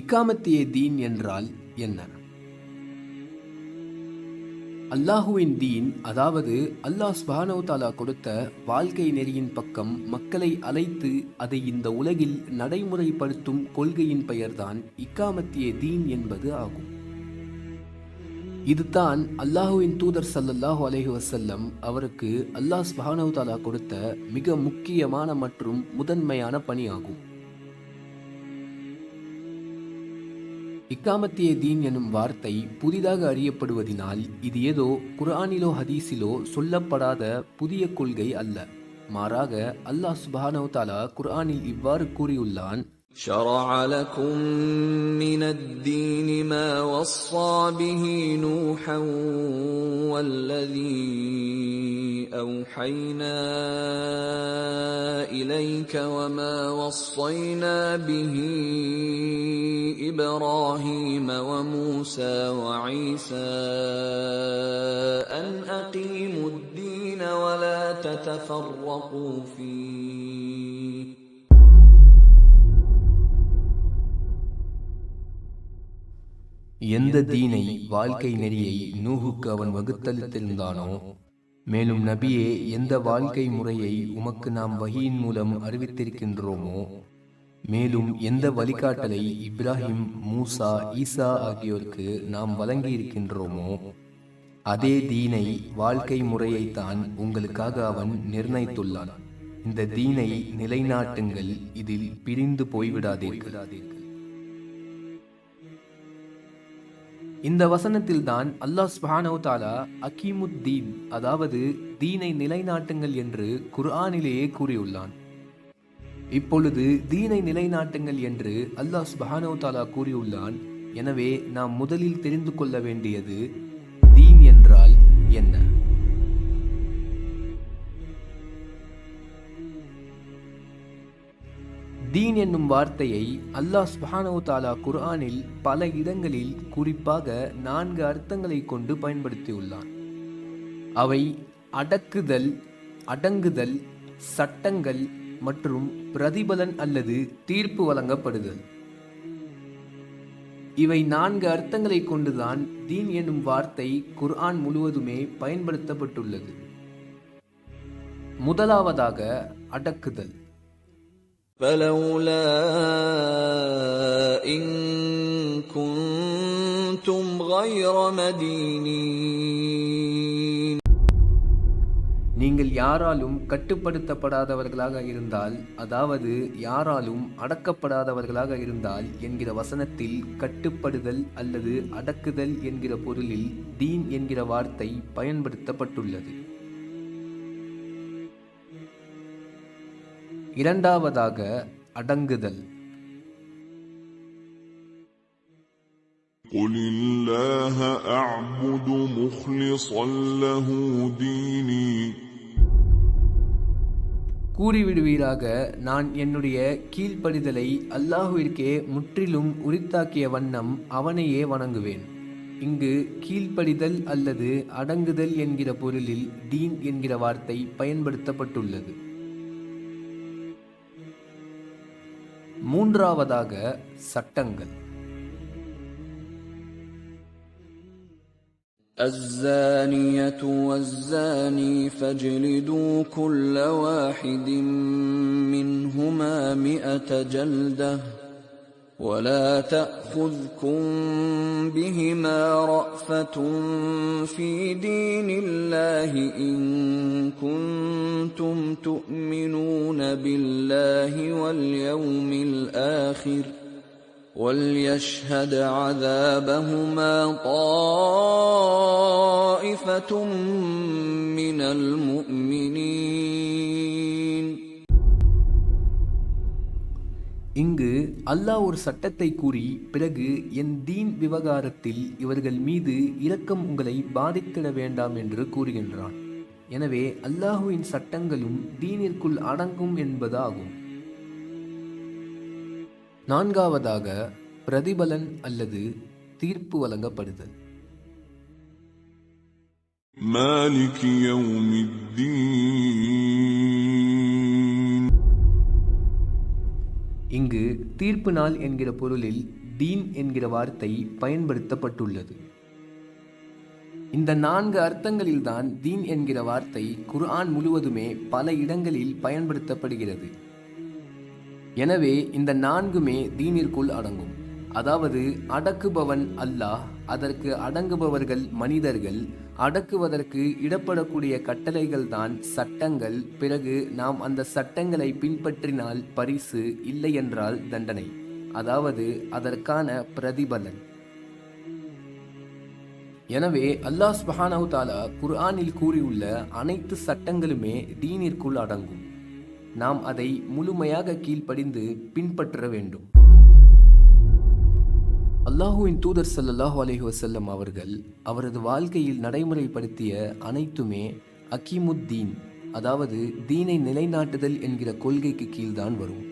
இக்காமத்திய தீன் என்றால் என்ன? அல்லாஹுவின் தீன் அதாவது அல்லாஹ் சுபானவ் தாலா கொடுத்த வாழ்க்கை நெறியின் பக்கம் மக்களை அழைத்து அதை இந்த உலகில் நடைமுறைப்படுத்தும் கொள்கையின் பெயர்தான் இக்காமத்திய தீன் என்பது ஆகும். இதுதான் அல்லாஹுவின் தூதர் சல்லல்லாஹு அலஹி வசல்லம் அவருக்கு அல்லாஹ் சுபானவ் தாலா கொடுத்த மிக முக்கியமான மற்றும் முதன்மையான பணியாகும். இக்காமத்திய தீன் எனும் வார்த்தை புதிதாக அறியப்படுவதினால் இது ஏதோ குர்ஆனிலோ ஹதீஸிலோ சொல்லப்படாத புதிய கொள்கை அல்ல மாறாக அல்லாஹ் சுப்ஹானஹு தஆலா குர்ஆனில் இவ்வாறு கூறியுள்ளான் شرع لكم من الدين ما وصى به نوحا والذي اوحينا اليك وما وصينا به ابراهيم وموسى وعيسى ان اقيموا الدين ولا تتفرقوا فيه எந்த தீனை வாழ்க்கை நெறியை நூஹுக்கு அவன் வகுத்தளித்திருந்தானோ மேலும் நபியே எந்த வாழ்க்கை முறையை உமக்கு நாம் வகியின் மூலம் அறிவித்திருக்கின்றோமோ? மேலும் எந்த வழிகாட்டலை இப்ராஹிம் மூசா ஈசா ஆகியோருக்கு நாம் வழங்கி இருக்கின்றோமோ அதே தீனை வாழ்க்கை முறையைத்தான் உங்களுக்காக அவன் நிர்ணயித்துள்ளான். இந்த தீனை நிலைநாட்டுங்கள். இதில் பிரிந்து போய்விடாதீர்கள். இந்த வசனத்தில்தான் அல்லாஹ் சுப்ஹானஹு தாலா அகீமுத்தீன் அதாவது தீனை நிலைநாட்டுங்கள் என்று குர்ஆனிலேயே கூறியுள்ளான். இப்பொழுது தீனை நிலைநாட்டுங்கள் என்று அல்லாஹ் சுப்ஹானஹு தாலா கூறியுள்ளான். எனவே நாம் முதலில் தெரிந்து கொள்ள வேண்டியது தீன் என்றால் என்ன? தீன் என்னும் வார்த்தையை அல்லாஹ் சுப்ஹானஹு தாலா குர்ஆனில் பல இடங்களில் குறிப்பாக நான்கு அர்த்தங்களை கொண்டு பயன்படுத்தியுள்ளான். அவை அடக்குதல் அடங்குதல் சட்டங்கள் மற்றும் பிரதிபலன் அல்லது தீர்ப்பு வழங்கப்படுதல். இவை நான்கு அர்த்தங்களை கொண்டுதான் தீன் என்னும் வார்த்தை குர்ஆன் முழுவதுமே பயன்படுத்தப்பட்டுள்ளது. முதலாவதாக அடக்குதல். فلولا إن كنتم غير مدينين நீங்கள் யாராலும் கட்டுப்படுத்தப்படாதவர்களாக இருந்தால் அதாவது யாராலும் அடக்கப்படாதவர்களாக இருந்தால் என்கிற வசனத்தில் கட்டுப்படுதல் அல்லது அடக்குதல் என்கிற பொருளில் தீன் என்கிற வார்த்தை பயன்படுத்தப்பட்டுள்ளது இரண்டாவதாக அடங்குதல் قل الله أعبد مخلصا له ديني கூறிவிடுவீராக நான் என்னுடைய கீழ்ப்படிதலை அல்லாஹுவிற்கே முற்றிலும் உரித்தாக்கிய வண்ணம் அவனையே வணங்குவேன் இங்கு கீழ்ப்படிதல் அல்லது அடங்குதல் என்கிற பொருளில் தீன் என்கிற வார்த்தை பயன்படுத்தப்பட்டுள்ளது மூன்றாவதாக சட்டங்கள் الزانية والزاني فاجلدوا كل واحد منهما مئة جلدة ولا تأخذكم بهما رأفة في دين الله إن كنتم تؤمنون بالله واليوم الآخر ۖ وليشهد عذابهما طائفة من المؤمنين இங்கு அல்லாஹ் ஒரு சட்டத்தை கூறி பிறகு என் தீன் விவகாரத்தில் இவர்கள் மீது இரக்கம் உங்களை பாதித்திட வேண்டாம் என்று கூறுகின்றான். எனவே அல்லாஹுவின் சட்டங்களும் தீனிற்குள் அடங்கும் என்பதாகும். நான்காவதாக பிரதிபலன் அல்லது தீர்ப்பு வழங்கப்படுதல். மாலிக் யௌமித்தீன் இங்கு தீர்ப்பு நாள் என்கிற பொருளில் தீன் என்கிற வார்த்தை பயன்படுத்தப்பட்டுள்ளது. இந்த நான்கு அர்த்தங்களில்தான் தீன் என்கிற வார்த்தை குர்ஆன் முழுவதுமே பல இடங்களில் பயன்படுத்தப்படுகிறது. எனவே இந்த நான்குமே தீனிற்குள் அடங்கும். அதாவது அடக்குபவன் அல்லாஹ் அதற்கு அடங்குபவர்கள் மனிதர்கள் அடக்குவதற்கு இடப்படக்கூடிய கட்டளைகள் தான் சட்டங்கள். பிறகு நாம் அந்த சட்டங்களை பின்பற்றினால் பரிசு இல்லை என்றால் தண்டனை. அதாவது அதற்கான பிரதிபலன். எனவே அல்லாஹ் சுபஹானஹு தாலா குர்ஆனில் கூறியுள்ள அனைத்து சட்டங்களுமே தீனிற்குள் அடங்கும். நாம் அதை முழுமையாக கீழ்ப்படிந்து பின்பற்ற வேண்டும். அல்லாஹுவின் தூதர் ஸல்லல்லாஹு அலஹி வசல்லம் அவர்கள் அவரது வாழ்க்கையில் நடைமுறைப்படுத்திய அனைத்துமே அக்கீமுத்தீன் அதாவது தீனை நிலைநாட்டுதல் என்கிற கொள்கைக்கு கீழ்தான் வரும்.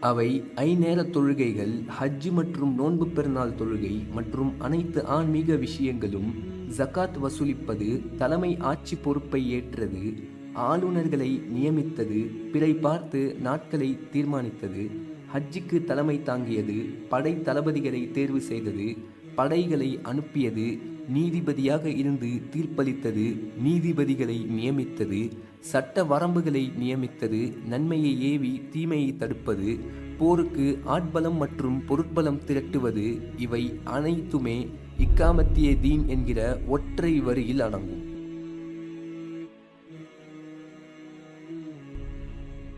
அவை ஐநேர தொழுகைகள் ஹஜ் மற்றும் நோன்பு பெருநாள் தொழுகை மற்றும் அனைத்து ஆன்மீக விஷயங்களும் ஜக்காத் வசூலிப்பது தலைமை ஆட்சி பொறுப்பை ஏற்றது ஆளுநர்களை நியமித்தது பிறை பார்த்து நாட்களை தீர்மானித்தது ஹஜ்ஜுக்கு தலைமை தாங்கியது படை தளபதிகளை தேர்வு செய்தது படைகளை அனுப்பியது நீதிபதியாக இருந்து தீர்ப்பளித்தது நீதிபதிகளை நியமித்தது சட்ட வரம்புகளை நியமித்தது நன்மையை ஏவி தீமையை தடுப்பது போருக்கு ஆட்பலம் மற்றும் பொருட்பலம் திரட்டுவது இவை அனைத்துமே இக்காமத்திய தீன் என்கிற ஒற்றை வரியில் அடங்கும்.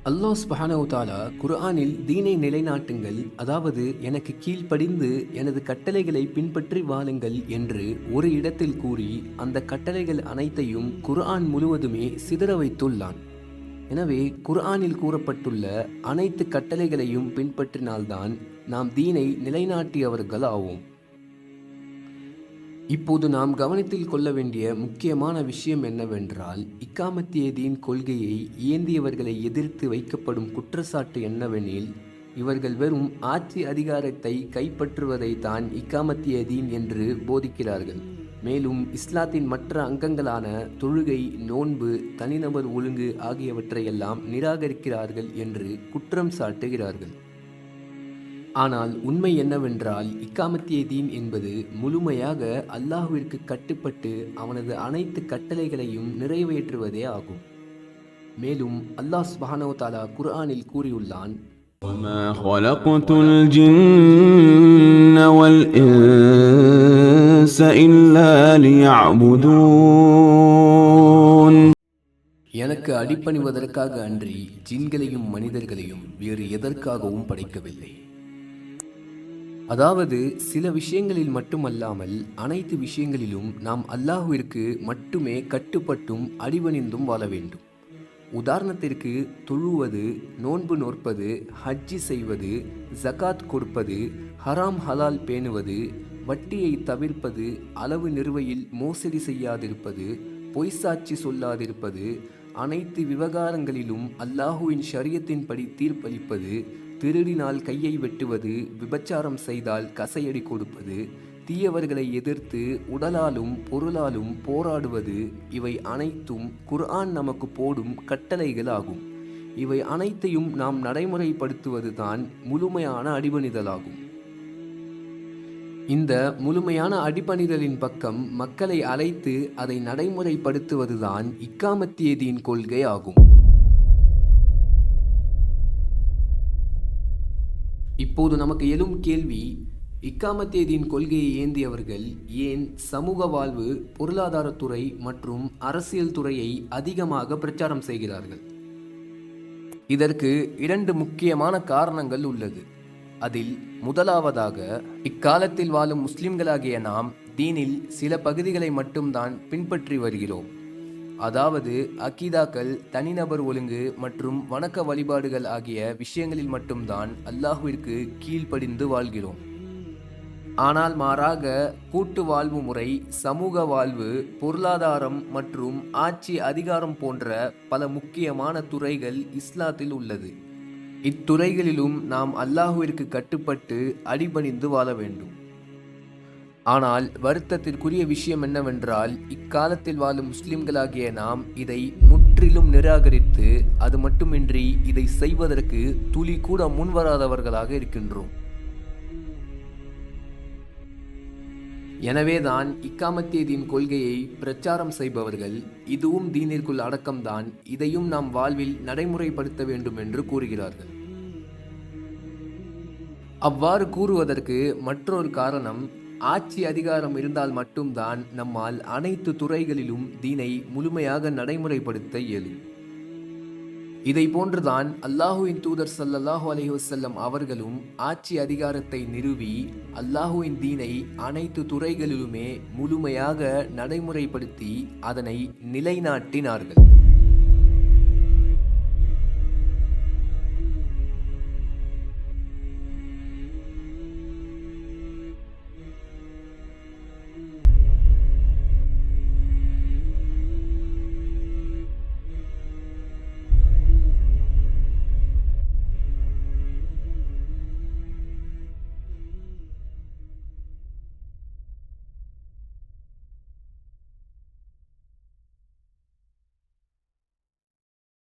அல்லாஹ் சுபஹானஹு தாலா குர்ஆனில் தீனை நிலைநாட்டுங்கள் அதாவது எனக்கு கீழ்ப்படிந்து எனது கட்டளைகளை பின்பற்றி வாழுங்கள் என்று ஒரு இடத்தில் கூறி அந்த கட்டளைகள் அனைத்தையும் குர்ஆன் முழுவதுமே சிதற வைத்துள்ளான். எனவே குர்ஆனில் கூறப்பட்டுள்ள அனைத்து கட்டளைகளையும் பின்பற்றினால்தான் நாம் தீனை நிலைநாட்டியவர்கள் ஆவோம் இப்போது நாம் கவனத்தில் கொள்ள வேண்டிய முக்கியமான விஷயம் என்னவென்றால் இக்காமத்தியதியின் கொள்கையை ஏந்தியவர்களை எதிர்த்து வைக்கப்படும் குற்றச்சாட்டு என்னவெனில் இவர்கள் வெறும் ஆட்சி அதிகாரத்தை கைப்பற்றுவதை தான் இக்காமத்தியதீன் என்று போதிக்கிறார்கள். மேலும் இஸ்லாத்தின் மற்ற அங்கங்களான தொழுகை நோன்பு தனிநபர் ஒழுங்கு ஆகியவற்றையெல்லாம் நிராகரிக்கிறார்கள் என்று குற்றம் சாட்டுகிறார்கள். ஆனால் உண்மை என்னவென்றால் இக்காமத்திய தீன் என்பது முழுமையாக அல்லாஹுவிற்கு கட்டுப்பட்டு அவனது அனைத்து கட்டளைகளையும் நிறைவேற்றுவதே ஆகும். மேலும் அல்லாஹ் சுபானோ தாலா குர்ஆனில் கூறியுள்ளான் எனக்கு அடிப்பணிவதற்காக அன்றி ஜின்களையும் மனிதர்களையும் வேறு எதற்காகவும் படைக்கவில்லை. அதாவது சில விஷயங்களில் மட்டுமல்லாமல் அனைத்து விஷயங்களிலும் நாம் அல்லாஹுவிற்கு மட்டுமே கட்டுப்பட்டும் அடிபணிந்தும் வாழ வேண்டும். உதாரணத்திற்கு தொழுவது நோன்பு நோற்பது ஹஜ்ஜி செய்வது ஜகாத் கொடுப்பது ஹராம் ஹலால் பேணுவது வட்டியை தவிர்ப்பது அளவு நிறுவையில் மோசடி செய்யாதிருப்பது பொய் சாட்சி சொல்லாதிருப்பது அனைத்து விவகாரங்களிலும் அல்லாஹுவின் ஷரியத்தின்படி தீர்ப்பளிப்பது திருடினால் கையை வெட்டுவது விபச்சாரம் செய்தால் கசையடி கொடுப்பது தீயவர்களை எதிர்த்து உடலாலும் பொருளாலும் போராடுவது இவை அனைத்தும் குர்ஆன் நமக்கு போடும் கட்டளைகள் ஆகும் இவை அனைத்தையும் நாம் நடைமுறைப்படுத்துவதுதான் முழுமையான அடிபணிதலாகும். இந்த முழுமையான அடிபணிதலின் பக்கம் மக்களை அழைத்து அதை நடைமுறைப்படுத்துவதுதான் இக்காமத்தியதியின் கொள்கை ஆகும் இப்போது நமக்கு எழும் கேள்வி இக்காமத்தேதியின் கொள்கையை ஏந்தியவர்கள் ஏன் சமூக வாழ்வு பொருளாதாரத்துறை மற்றும் அரசியல் துறையை அதிகமாக பிரச்சாரம் செய்கிறார்கள்? இதற்கு இரண்டு முக்கியமான காரணங்கள் உள்ளது. அதில் முதலாவதாக இக்காலத்தில் வாழும் முஸ்லிம்களாகிய நாம் தீனில் சில பகுதிகளை மட்டும்தான் பின்பற்றி வருகிறோம். அதாவது அக்கீதாக்கள் தனிநபர் ஒழுங்கு மற்றும் வணக்க வழிபாடுகள் ஆகிய விஷயங்களில் மட்டும்தான் அல்லாஹுவிற்கு கீழ்ப்படிந்து வாழ்கிறோம். ஆனால் மாறாக கூட்டு வாழ்வு முறை சமூக வாழ்வு பொருளாதாரம் மற்றும் ஆட்சி அதிகாரம் போன்ற பல முக்கியமான துறைகள் இஸ்லாத்தில் உள்ளது. இத்துறைகளிலும் நாம் அல்லாஹுவிற்கு கட்டுப்பட்டு அடிபணிந்து வாழ வேண்டும். ஆனால் வருத்தத்திற்குரிய விஷயம் என்னவென்றால் இக்காலத்தில் வாழும் முஸ்லிம்களாகிய நாம் இதை முற்றிலும் நிராகரித்து அது மட்டுமின்றி இதை செய்வதற்கு துளி கூட முன்வராதவர்களாக இருக்கின்றோம். எனவேதான் இக்காமத்திய தீன் கொள்கையை பிரச்சாரம் செய்பவர்கள் இதுவும் தீனிற்குள் அடக்கம்தான் இதையும் நாம் வாழ்வில் நடைமுறைப்படுத்த வேண்டும் என்று கூறுகிறார்கள். அவ்வாறு கூறுவதற்கு மற்றொரு காரணம் ஆட்சி அதிகாரம் இருந்தால் மட்டும்தான் நம்மால் அனைத்து துறைகளிலும் தீனை முழுமையாக நடைமுறைப்படுத்த இயலும். இதை போன்றுதான் அல்லாஹுவின் தூதர் ஸல்லல்லாஹு அலைஹி அவர்களும் ஆட்சி அதிகாரத்தை நிறுவி அல்லாஹுவின் தீனை அனைத்து துறைகளிலுமே முழுமையாக நடைமுறைப்படுத்தி அதனை நிலைநாட்டினார்கள்.